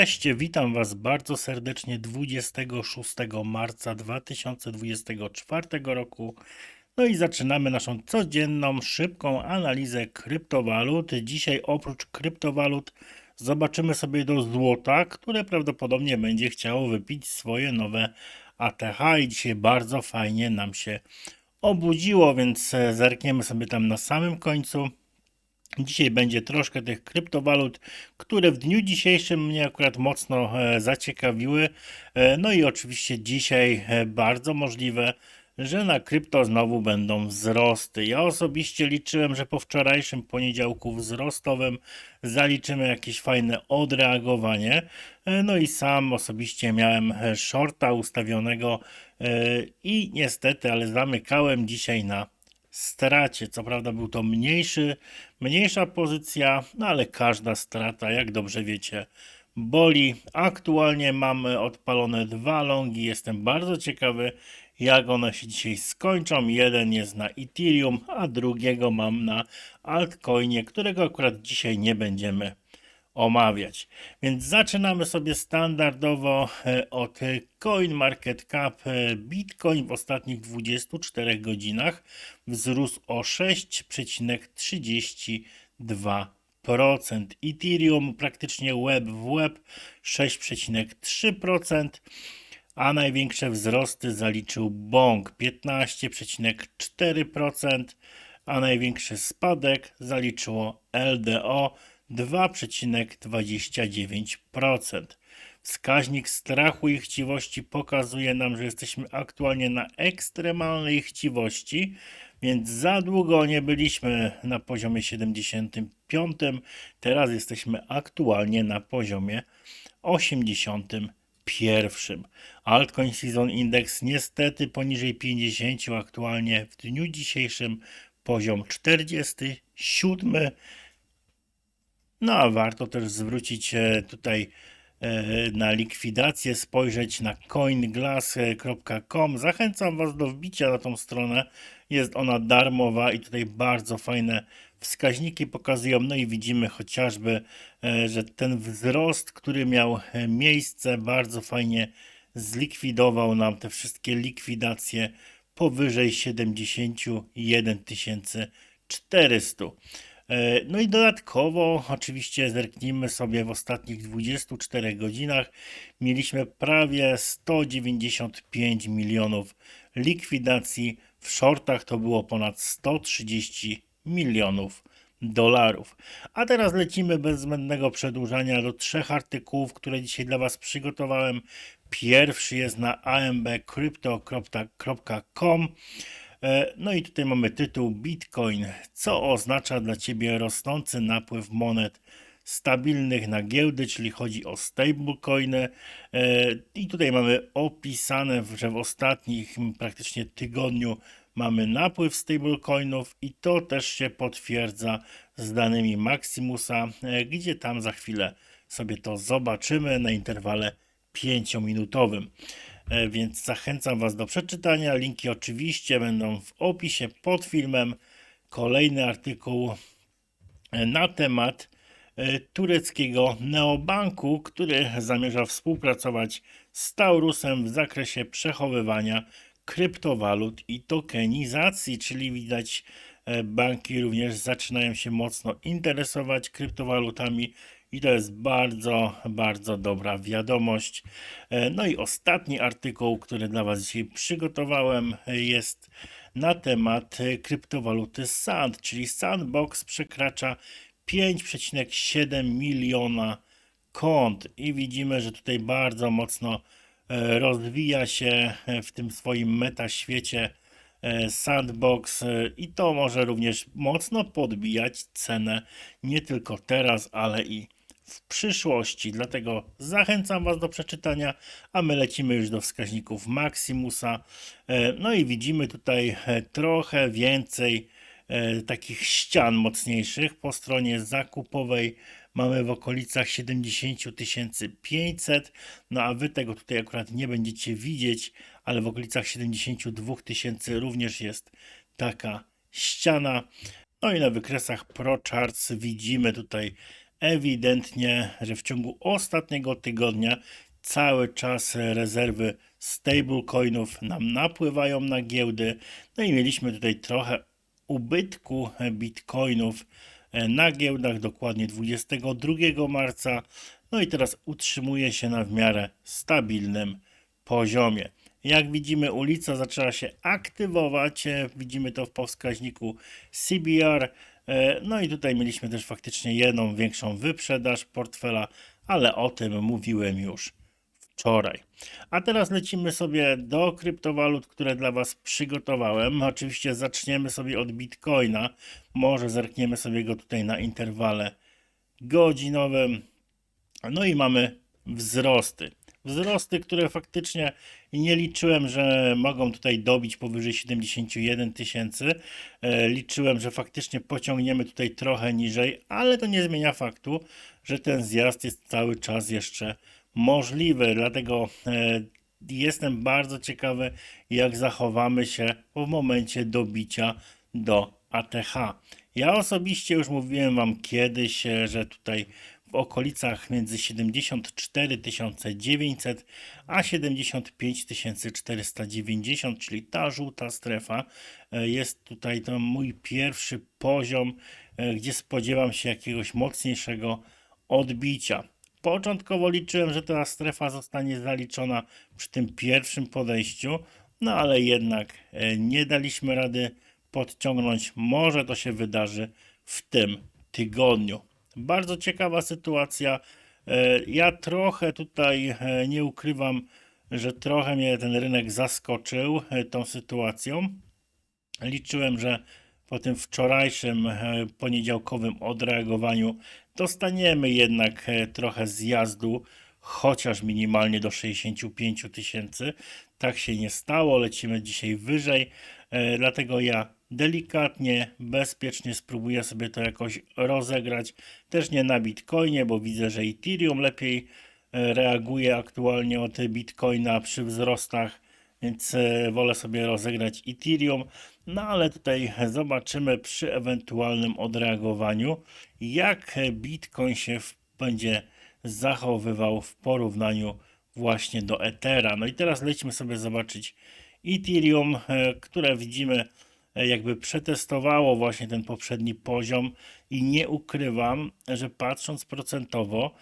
Cześć, witam Was bardzo serdecznie 26 marca 2024 roku. No i zaczynamy naszą codzienną, szybką analizę kryptowalut. Dzisiaj oprócz kryptowalut zobaczymy sobie do złota, które prawdopodobnie będzie chciało wypić swoje nowe ATH i dzisiaj bardzo fajnie nam się obudziło, więc zerkniemy sobie tam na samym końcu. Dzisiaj będzie troszkę tych kryptowalut, które w dniu dzisiejszym mnie akurat mocno e, zaciekawiły. E, No i oczywiście dzisiaj e, bardzo możliwe, że na krypto znowu będą wzrosty. Ja osobiście liczyłem, że po wczorajszym poniedziałku wzrostowym zaliczymy jakieś fajne odreagowanie. No i sam osobiście miałem shorta ustawionego i niestety, ale zamykałem dzisiaj na stracie. Co prawda był to mniejszy, mniejsza pozycja, no ale każda strata, jak dobrze wiecie, boli. Aktualnie mamy odpalone dwa longi. Jestem bardzo ciekawy, jak one się dzisiaj skończą. Jeden jest na Ethereum, a drugiego mam na altcoinie, którego akurat dzisiaj nie będziemy omawiać. Więc zaczynamy sobie standardowo e, od CoinMarketCap. E, Bitcoin w ostatnich 24 godzinach wzrósł o 6,32%. Ethereum praktycznie web w web 6,3%, a największe wzrosty zaliczył Bong 15,4%, a największy spadek zaliczyło LDO 2,29%. Wskaźnik strachu i chciwości pokazuje nam, że jesteśmy aktualnie na ekstremalnej chciwości, więc za długo nie byliśmy na poziomie 75. Teraz jesteśmy aktualnie na poziomie 81. Altcoin Season Index niestety poniżej 50, aktualnie w dniu dzisiejszym poziom 47. No a warto też zwrócić e, tutaj e, na likwidację, spojrzeć na coinglass.com. Zachęcam Was do wbicia na tą stronę. Jest ona darmowa i tutaj bardzo fajne wskaźniki pokazują. No i widzimy chociażby, e, że ten wzrost, który miał miejsce, bardzo fajnie zlikwidował nam te wszystkie likwidacje powyżej 71 400. E, No i dodatkowo, oczywiście, zerknijmy sobie w ostatnich 24 godzinach. Mieliśmy prawie 195 milionów likwidacji. W shortach to było ponad 130 milionów dolarów. A teraz lecimy bez zbędnego przedłużania do trzech artykułów, które dzisiaj dla Was przygotowałem. Pierwszy jest na ambcrypto.com. E, No i tutaj mamy tytuł Bitcoin. Co oznacza dla Ciebie rosnący napływ monet stabilnych na giełdy, czyli chodzi o stablecoiny. E, I tutaj mamy opisane, że w ostatnich praktycznie tygodniu mamy napływ stablecoinów i to też się potwierdza z danymi Maximusa, e, gdzie tam za chwilę sobie to zobaczymy na interwale 5-minutowym. E, Więc zachęcam Was do przeczytania. Linki oczywiście będą w opisie pod filmem. Kolejny artykuł e, na temat e, tureckiego neobanku, który zamierza współpracować z Taurusem w zakresie przechowywania kryptowalut i tokenizacji, czyli widać banki również zaczynają się mocno interesować kryptowalutami i to jest bardzo, bardzo dobra wiadomość. E, No i ostatni artykuł, który dla Was dzisiaj przygotowałem, e, jest na temat e, kryptowaluty SAND, czyli Sandbox przekracza 5,7 miliona kont i widzimy, że tutaj bardzo mocno rozwija się w tym swoim metaświecie Sandbox i to może również mocno podbijać cenę nie tylko teraz, ale i w przyszłości. Dlatego zachęcam Was do przeczytania, a my lecimy już do wskaźników Maximusa. E, No i widzimy tutaj e, trochę więcej e, takich ścian mocniejszych. Po stronie zakupowej mamy w okolicach 70 500, no a Wy tego tutaj akurat nie będziecie widzieć, ale w okolicach 72 tysięcy również jest taka ściana. No i na wykresach ProCharts widzimy tutaj ewidentnie, że w ciągu ostatniego tygodnia cały czas rezerwy stablecoinów nam napływają na giełdy. No i mieliśmy tutaj trochę ubytku bitcoinów e, na giełdach, dokładnie 22 marca. No i teraz utrzymuje się na w miarę stabilnym poziomie. Jak widzimy, ulica zaczęła się aktywować. e, Widzimy to w wskaźniku CBR. E, No i tutaj mieliśmy też faktycznie jedną większą wyprzedaż portfela, ale o tym mówiłem już wczoraj. A teraz lecimy sobie do kryptowalut, które dla Was przygotowałem. Oczywiście zaczniemy sobie od Bitcoina. Może zerkniemy sobie go tutaj na interwale godzinowym. No i mamy wzrosty. Wzrosty, które faktycznie nie liczyłem, że mogą tutaj dobić powyżej 71 tysięcy. E, Liczyłem, że faktycznie pociągniemy tutaj trochę niżej, ale to nie zmienia faktu, że ten zjazd jest cały czas jeszcze możliwy. Dlatego e, jestem bardzo ciekawy, jak zachowamy się w momencie dobicia do ATH. Ja osobiście już mówiłem Wam kiedyś, e, że tutaj w okolicach między 74 900 a 75 490, czyli ta żółta strefa, e, jest tutaj to mój pierwszy poziom, e, gdzie spodziewam się jakiegoś mocniejszego odbicia. Początkowo liczyłem, że ta strefa zostanie zaliczona przy tym pierwszym podejściu, no ale jednak e, nie daliśmy rady podciągnąć. Może to się wydarzy w tym tygodniu. Bardzo ciekawa sytuacja. E, Ja trochę tutaj e, nie ukrywam, że trochę mnie ten rynek zaskoczył e, tą sytuacją. Liczyłem, że po tym wczorajszym poniedziałkowym odreagowaniu dostaniemy jednak trochę zjazdu, chociaż minimalnie do 65 tysięcy. Tak się nie stało, lecimy dzisiaj wyżej, dlatego ja delikatnie, bezpiecznie spróbuję sobie to jakoś rozegrać. Też nie na Bitcoinie, bo widzę, że Ethereum lepiej e, reaguje aktualnie od Bitcoina przy wzrostach, więc e, wolę sobie rozegrać Ethereum. No ale tutaj zobaczymy przy ewentualnym odreagowaniu, jak Bitcoin się będzie zachowywał w porównaniu właśnie do Ethera. No i teraz lecimy sobie zobaczyć Ethereum, e, które widzimy jakby przetestowało właśnie ten poprzedni poziom i nie ukrywam, że patrząc procentowo,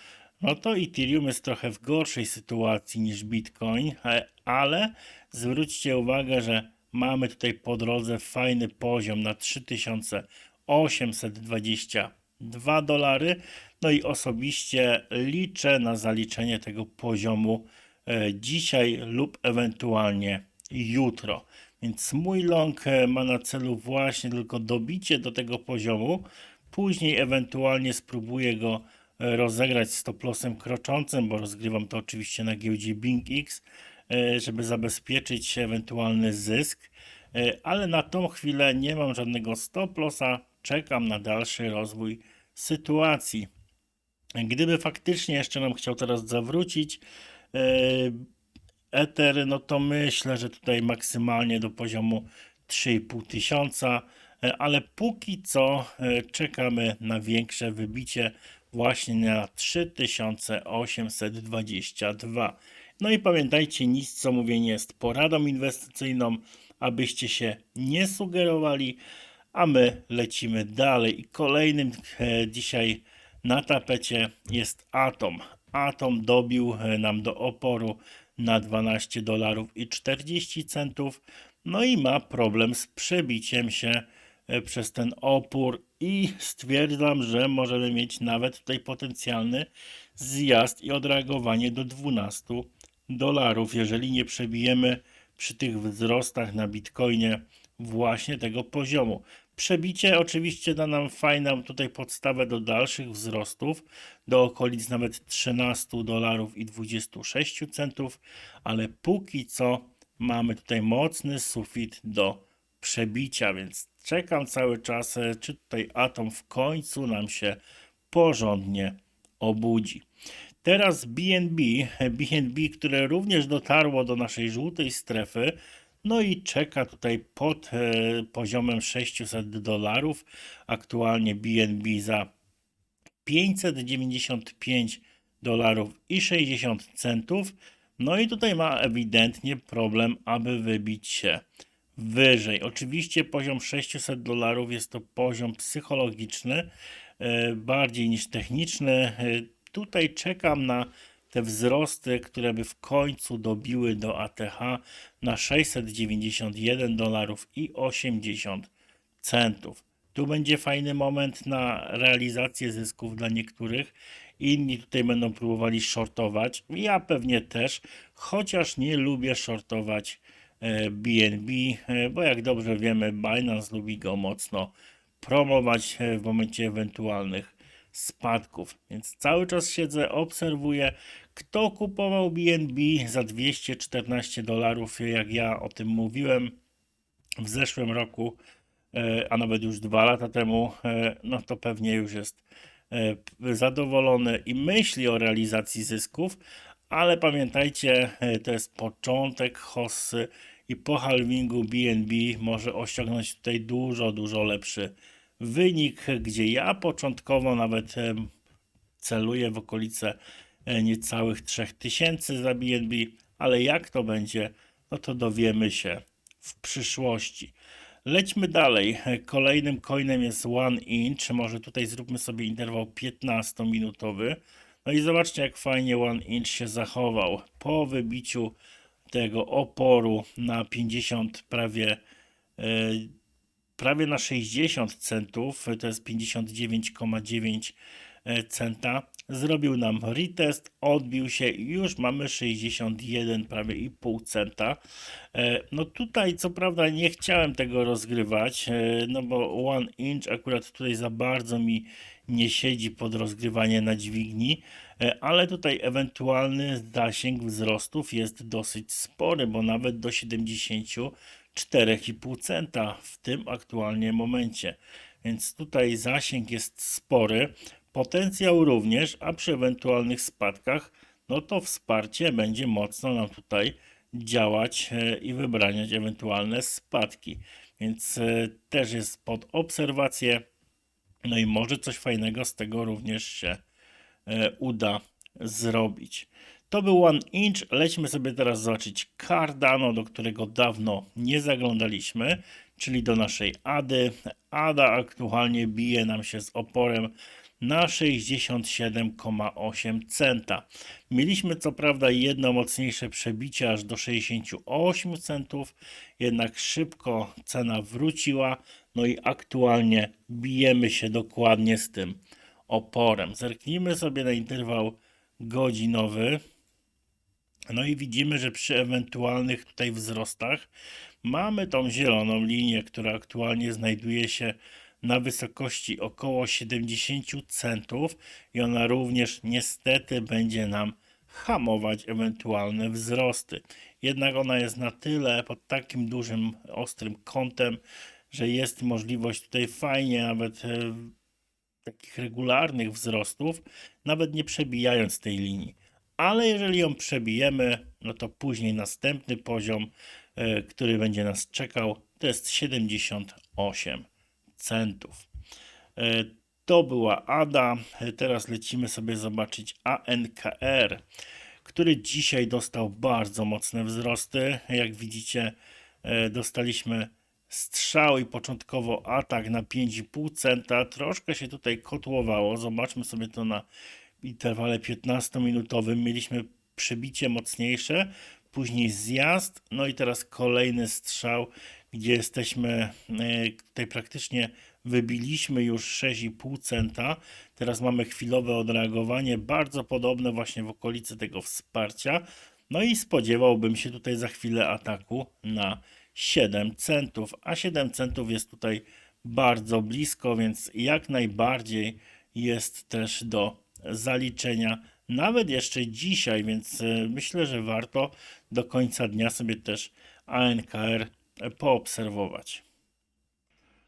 no to Ethereum jest trochę w gorszej sytuacji niż Bitcoin, e, ale zwróćcie uwagę, że mamy tutaj po drodze fajny poziom na 3822 dolary. No i osobiście liczę na zaliczenie tego poziomu e, dzisiaj lub ewentualnie jutro. Więc mój long e, ma na celu właśnie tylko dobicie do tego poziomu. Później ewentualnie spróbuję go e, rozegrać stop lossem kroczącym, bo rozgrywam to oczywiście na giełdzie BingX, e, żeby zabezpieczyć ewentualny zysk. Ale na tą chwilę nie mam żadnego stop lossa. Czekam na dalszy rozwój sytuacji. Gdyby faktycznie jeszcze nam chciał teraz zawrócić Ether, no to myślę, że tutaj maksymalnie do poziomu 3,5 tysiąca, e, ale póki co e, czekamy na większe wybicie właśnie na 3822. No i pamiętajcie, nic co mówię nie jest poradą inwestycyjną, abyście się nie sugerowali, a my lecimy dalej. I kolejnym e, dzisiaj na tapecie jest Atom. Atom dobił nam do oporu na 12 dolarów i 40 centów. No i ma problem z przebiciem się e, przez ten opór i stwierdzam, że możemy mieć nawet tutaj potencjalny zjazd i odreagowanie do 12 dolarów, jeżeli nie przebijemy przy tych wzrostach na Bitcoinie właśnie tego poziomu. Przebicie oczywiście da nam fajną tutaj podstawę do dalszych wzrostów, do okolic nawet 13 dolarów i 26 centów, ale póki co mamy tutaj mocny sufit do przebicia, więc czekam cały czas, e, czy tutaj atom w końcu nam się porządnie obudzi. Teraz BNB, BNB, które również dotarło do naszej żółtej strefy, no i czeka tutaj pod e, poziomem 600 dolarów. Aktualnie BNB za 595 dolarów i 60 centów. No i tutaj ma ewidentnie problem, aby wybić się wyżej. Oczywiście poziom 600 dolarów jest to poziom psychologiczny, e, bardziej niż techniczny. E, Tutaj czekam na te wzrosty, które by w końcu dobiły do ATH na 691 dolarów i 80 centów. Tu będzie fajny moment na realizację zysków dla niektórych. Inni tutaj będą próbowali shortować. Ja pewnie też, chociaż nie lubię shortować e, BNB, e, bo jak dobrze wiemy, Binance lubi go mocno promować e, w momencie ewentualnych spadków. Więc cały czas siedzę, obserwuję, kto kupował BNB za 214 dolarów, jak ja o tym mówiłem w zeszłym roku, e, a nawet już dwa lata temu, e, no to pewnie już jest e, zadowolony i myśli o realizacji zysków, ale pamiętajcie, to jest początek hossy i po halvingu BNB może osiągnąć tutaj dużo, dużo lepszy wynik, gdzie ja początkowo nawet celuję w okolice e, niecałych 3000 za BNB, ale jak to będzie, no to dowiemy się w przyszłości. Lećmy dalej. Kolejnym coinem jest One Inch. Może tutaj zróbmy sobie interwał 15-minutowy. No i zobaczcie, jak fajnie One Inch się zachował. Po wybiciu tego oporu na 50 prawie e, prawie na 60 centów, to jest 59,9 centa. Zrobił nam retest, odbił się i już mamy 61 prawie i pół centa. E, No tutaj co prawda nie chciałem tego rozgrywać, e, no bo One Inch akurat tutaj za bardzo mi nie siedzi pod rozgrywanie na dźwigni, e, ale tutaj ewentualny zasięg wzrostów jest dosyć spory, bo nawet do 74,5 centa w tym aktualnie momencie. Więc tutaj zasięg jest spory, potencjał również, a przy ewentualnych spadkach, no to wsparcie będzie mocno nam tutaj działać e, i wybraniać ewentualne spadki. Więc e, też jest pod obserwację. No i może coś fajnego z tego również się e, uda zrobić. To był One Inch. Lećmy sobie teraz zobaczyć Cardano, do którego dawno nie zaglądaliśmy, czyli do naszej ADY. ADA aktualnie bije nam się z oporem na 67,8 centa. Mieliśmy co prawda jedno mocniejsze przebicie aż do 68 centów, jednak szybko cena wróciła, no i aktualnie bijemy się dokładnie z tym oporem. Zerknijmy sobie na interwał godzinowy. No i widzimy, że przy ewentualnych tutaj wzrostach mamy tą zieloną linię, która aktualnie znajduje się na wysokości około 70 centów i ona również niestety będzie nam hamować ewentualne wzrosty. Jednak ona jest na tyle pod takim dużym, ostrym kątem, że jest możliwość tutaj fajnie nawet e, takich regularnych wzrostów, nawet nie przebijając tej linii. Ale jeżeli ją przebijemy, no to później następny poziom, e, który będzie nas czekał, to jest 78 centów. E, To była ADA. Teraz lecimy sobie zobaczyć ANKR, który dzisiaj dostał bardzo mocne wzrosty. Jak widzicie, e, dostaliśmy strzał i początkowo atak na 5,5 centa. Troszkę się tutaj kotłowało. Zobaczmy sobie to na interwale 15-minutowym. Mieliśmy przebicie mocniejsze, później zjazd, no i teraz kolejny strzał, gdzie jesteśmy e, tutaj praktycznie wybiliśmy już 6,5 centa. Teraz mamy chwilowe odreagowanie, bardzo podobne właśnie w okolicy tego wsparcia. No i spodziewałbym się tutaj za chwilę ataku na 7 centów, a 7 centów jest tutaj bardzo blisko, więc jak najbardziej jest też do zaliczenia nawet jeszcze dzisiaj, więc e, myślę, że warto do końca dnia sobie też ANKR poobserwować.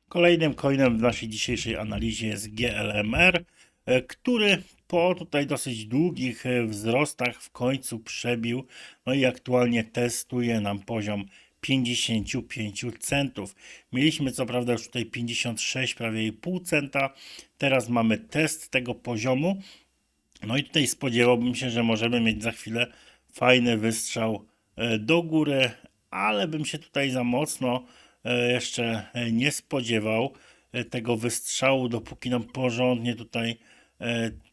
Kolejnym coinem w naszej dzisiejszej analizie jest GLMR, e, który po tutaj dosyć długich e, wzrostach w końcu przebił, no i aktualnie testuje nam poziom 55 centów. Mieliśmy co prawda już tutaj 56, prawie 1,5 centa. Teraz mamy test tego poziomu. No i tutaj spodziewałbym się, że możemy mieć za chwilę fajny wystrzał e, do góry, ale bym się tutaj za mocno e, jeszcze nie spodziewał e, tego wystrzału, dopóki nam porządnie tutaj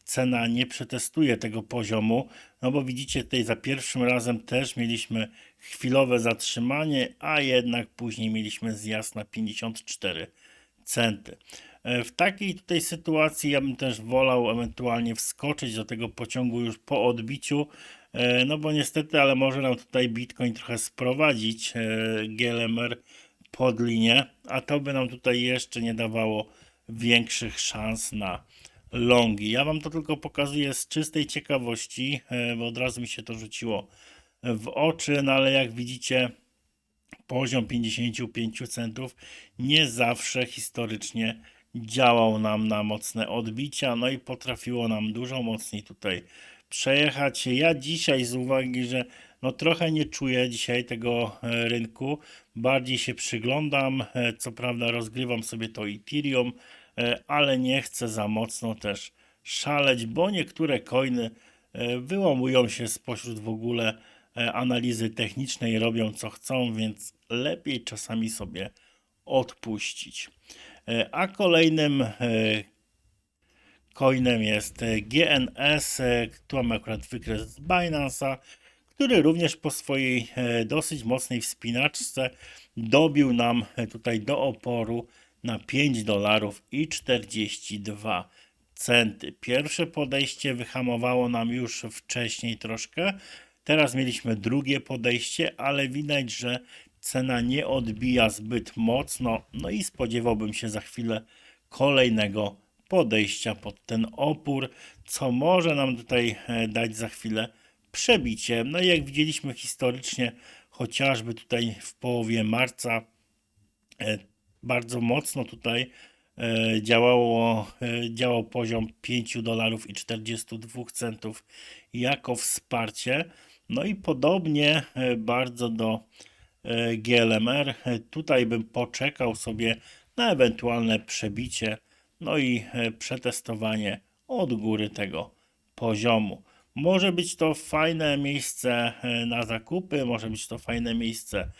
cena nie przetestuje tego poziomu. No bo widzicie, tutaj za pierwszym razem też mieliśmy chwilowe zatrzymanie, a jednak później mieliśmy zjazd na 54 centy. E, W takiej tutaj sytuacji ja bym też wolał ewentualnie wskoczyć do tego pociągu już po odbiciu, e, no bo niestety, ale może nam tutaj Bitcoin trochę sprowadzić e, GLMR pod linię, a to by nam tutaj jeszcze nie dawało większych szans na longi. Ja wam to tylko pokazuję z czystej ciekawości, e, bo od razu mi się to rzuciło w oczy, no ale jak widzicie, poziom 55 centów nie zawsze historycznie działał nam na mocne odbicia, no i potrafiło nam dużo mocniej tutaj przejechać. Ja dzisiaj z uwagi, że no trochę nie czuję dzisiaj tego e, rynku, bardziej się przyglądam, e, co prawda rozgrywam sobie to Ethereum, ale nie chcę za mocno też szaleć, bo niektóre coiny e, wyłamują się spośród w ogóle e, analizy technicznej, robią co chcą, więc lepiej czasami sobie odpuścić. E, A kolejnym e, coinem jest e, GNS, e, tu mamy akurat wykres z Binance'a, który również po swojej e, dosyć mocnej wspinaczce dobił nam e, tutaj do oporu na 5 dolarów i 42 centy. Pierwsze podejście wyhamowało nam już wcześniej troszkę. Teraz mieliśmy drugie podejście, ale widać, że cena nie odbija zbyt mocno. No i spodziewałbym się za chwilę kolejnego podejścia pod ten opór, co może nam tutaj e, dać za chwilę przebicie. No i jak widzieliśmy historycznie, chociażby tutaj w połowie marca, e, bardzo mocno tutaj e, działało, e, działał poziom 5 dolarów i 42 centów jako wsparcie. No i podobnie e, bardzo do GLMR. Tutaj bym poczekał sobie na ewentualne przebicie, no i przetestowanie od góry tego poziomu. Może być to fajne miejsce na zakupy, może być to fajne miejsce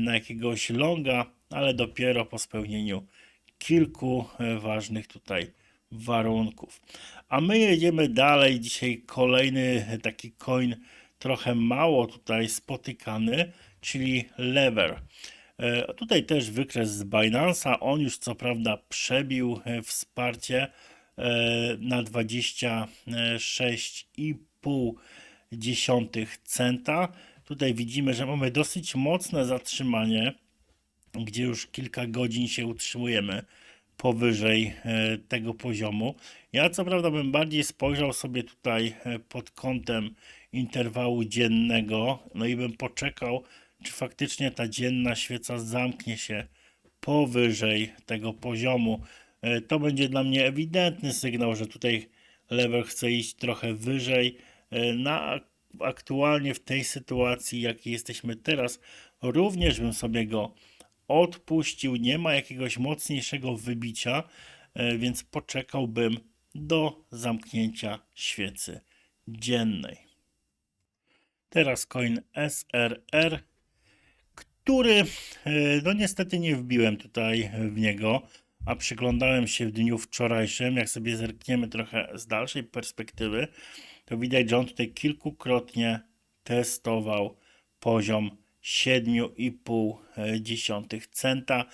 na jakiegoś longa, ale dopiero po spełnieniu kilku e, ważnych tutaj warunków. A my jedziemy dalej. Dzisiaj kolejny e, taki coin, trochę mało tutaj spotykany, czyli Lever. E, Tutaj też wykres z Binance'a. On już co prawda przebił wsparcie na 26,5 centa. Tutaj widzimy, że mamy dosyć mocne zatrzymanie, gdzie już kilka godzin się utrzymujemy powyżej e, tego poziomu. Ja co prawda bym bardziej spojrzał sobie tutaj e, pod kątem interwału dziennego, no i bym poczekał, czy faktycznie ta dzienna świeca zamknie się powyżej tego poziomu. E, To będzie dla mnie ewidentny sygnał, że tutaj level chce iść trochę wyżej. Na aktualnie w tej sytuacji, jakiej jesteśmy teraz, również bym sobie go odpuścił. Nie ma jakiegoś mocniejszego wybicia, e, więc poczekałbym do zamknięcia świecy dziennej. Teraz coin SRR, który e, no niestety nie wbiłem tutaj w niego, a przyglądałem się w dniu wczorajszym. Jak sobie zerkniemy trochę z dalszej perspektywy, to widać, że on tutaj kilkukrotnie testował poziom 7,5 centa.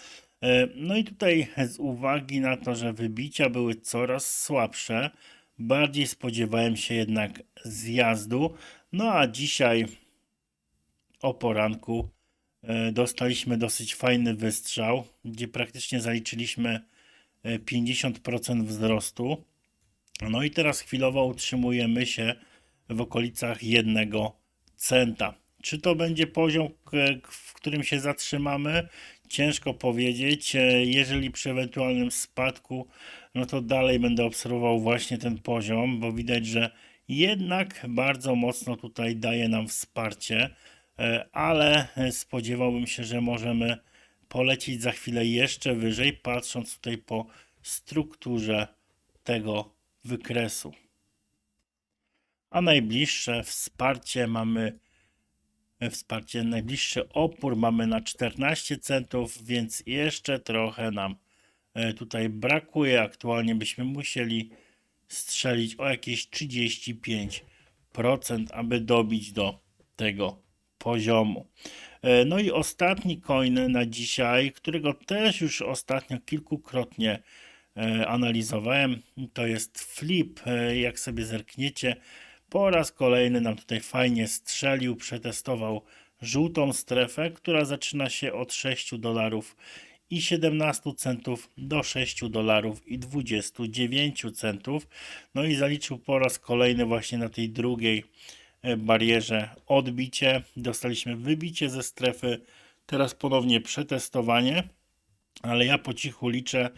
E, No i tutaj z uwagi na to, że wybicia były coraz słabsze, bardziej spodziewałem się jednak zjazdu. No a dzisiaj o poranku e, dostaliśmy dosyć fajny wystrzał, gdzie praktycznie zaliczyliśmy e, 50% wzrostu. No i teraz chwilowo utrzymujemy się w okolicach 1 centa. Czy to będzie poziom, k- w którym się zatrzymamy? Ciężko powiedzieć. E, Jeżeli przy ewentualnym spadku, no to dalej będę obserwował właśnie ten poziom, bo widać, że jednak bardzo mocno tutaj daje nam wsparcie. e, ale e, spodziewałbym się, że możemy polecieć za chwilę jeszcze wyżej, patrząc tutaj po strukturze tego wykresu. A najbliższe wsparcie mamy wsparcie, najbliższy opór mamy na 14 centów, więc jeszcze trochę nam e, tutaj brakuje. Aktualnie byśmy musieli strzelić o jakieś 35%, aby dobić do tego poziomu. E, No i ostatni coin na dzisiaj, którego też już ostatnio kilkukrotnie e, analizowałem, to jest Flip. E, Jak sobie zerkniecie, po raz kolejny nam tutaj fajnie strzelił, przetestował żółtą strefę, która zaczyna się od 6 dolarów i 17 centów do 6 dolarów i 29 centów. No i zaliczył po raz kolejny właśnie na tej drugiej e, barierze odbicie. Dostaliśmy wybicie ze strefy, teraz ponownie przetestowanie, ale ja po cichu liczę,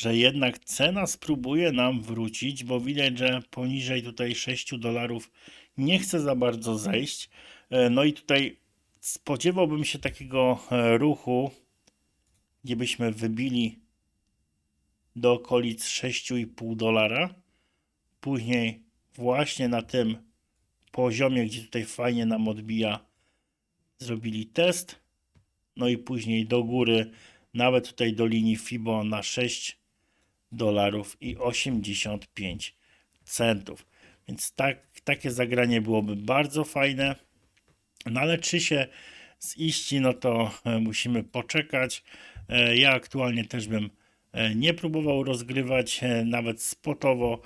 że jednak cena spróbuje nam wrócić, bo widać, że poniżej tutaj 6 dolarów nie chce za bardzo zejść. E, No i tutaj spodziewałbym się takiego e, ruchu, gdzie byśmy wybili do okolic 6,5 dolara. Później właśnie na tym poziomie, gdzie tutaj fajnie nam odbija, zrobili test. No i później do góry, nawet tutaj do linii FIBO na 6 dolarów i 85 centów. Więc tak, takie zagranie byłoby bardzo fajne. No ale czy się ziści, no to e, musimy poczekać. E, Ja aktualnie też bym e, nie próbował rozgrywać nawet spotowo,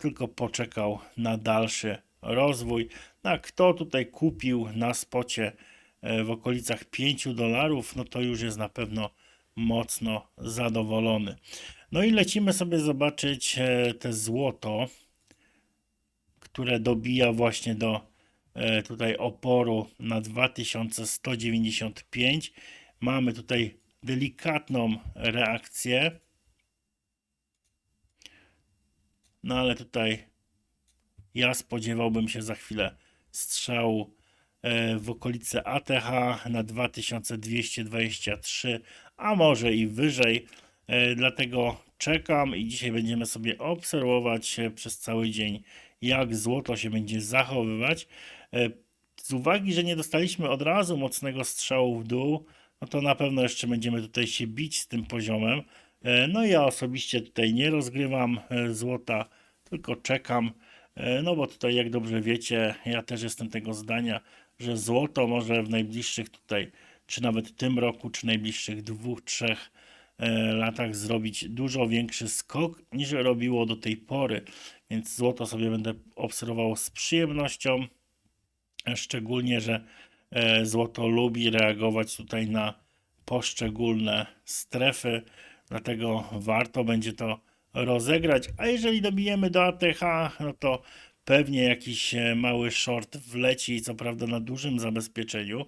tylko poczekał na dalszy rozwój. No, kto tutaj kupił na spocie w okolicach 5 dolarów, no to już jest na pewno mocno zadowolony. No i lecimy sobie zobaczyć e, te złoto, które dobija właśnie do e, tutaj oporu na 2195. Mamy tutaj delikatną reakcję. No ale tutaj ja spodziewałbym się za chwilę strzału e, w okolice ATH na 2223, a może i wyżej. E, Dlatego czekam i dzisiaj będziemy sobie obserwować przez cały dzień, jak złoto się będzie zachowywać. E, Z uwagi, że nie dostaliśmy od razu mocnego strzału w dół, no to na pewno jeszcze będziemy tutaj się bić z tym poziomem. E, No ja osobiście tutaj nie rozgrywam złota, tylko czekam. No bo tutaj, jak dobrze wiecie, ja też jestem tego zdania, że złoto może w najbliższych tutaj, czy nawet tym roku, czy najbliższych dwóch, trzech latach zrobić dużo większy skok niż robiło do tej pory. Więc złoto sobie będę obserwował z przyjemnością. Szczególnie, że e, złoto lubi reagować tutaj na poszczególne strefy, dlatego warto będzie to rozegrać. A jeżeli dobijemy do ATH, no to pewnie jakiś e, mały short wleci, co prawda na dużym zabezpieczeniu,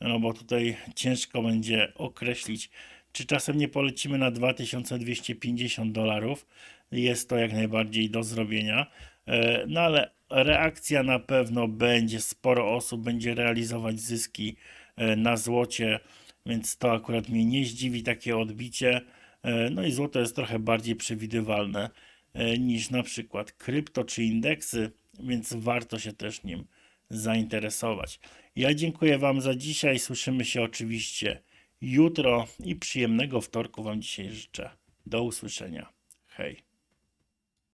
no bo tutaj ciężko będzie określić, czy czasem nie polecimy na 2250 dolarów. Jest to jak najbardziej do zrobienia. E, No ale reakcja na pewno będzie, sporo osób będzie realizować zyski e, na złocie, więc to akurat mnie nie zdziwi takie odbicie. E, No i złoto jest trochę bardziej przewidywalne niż na przykład krypto czy indeksy, więc warto się też nim zainteresować. Ja dziękuję Wam za dzisiaj. Słyszymy się oczywiście jutro i przyjemnego wtorku Wam dzisiaj życzę. Do usłyszenia. Hej.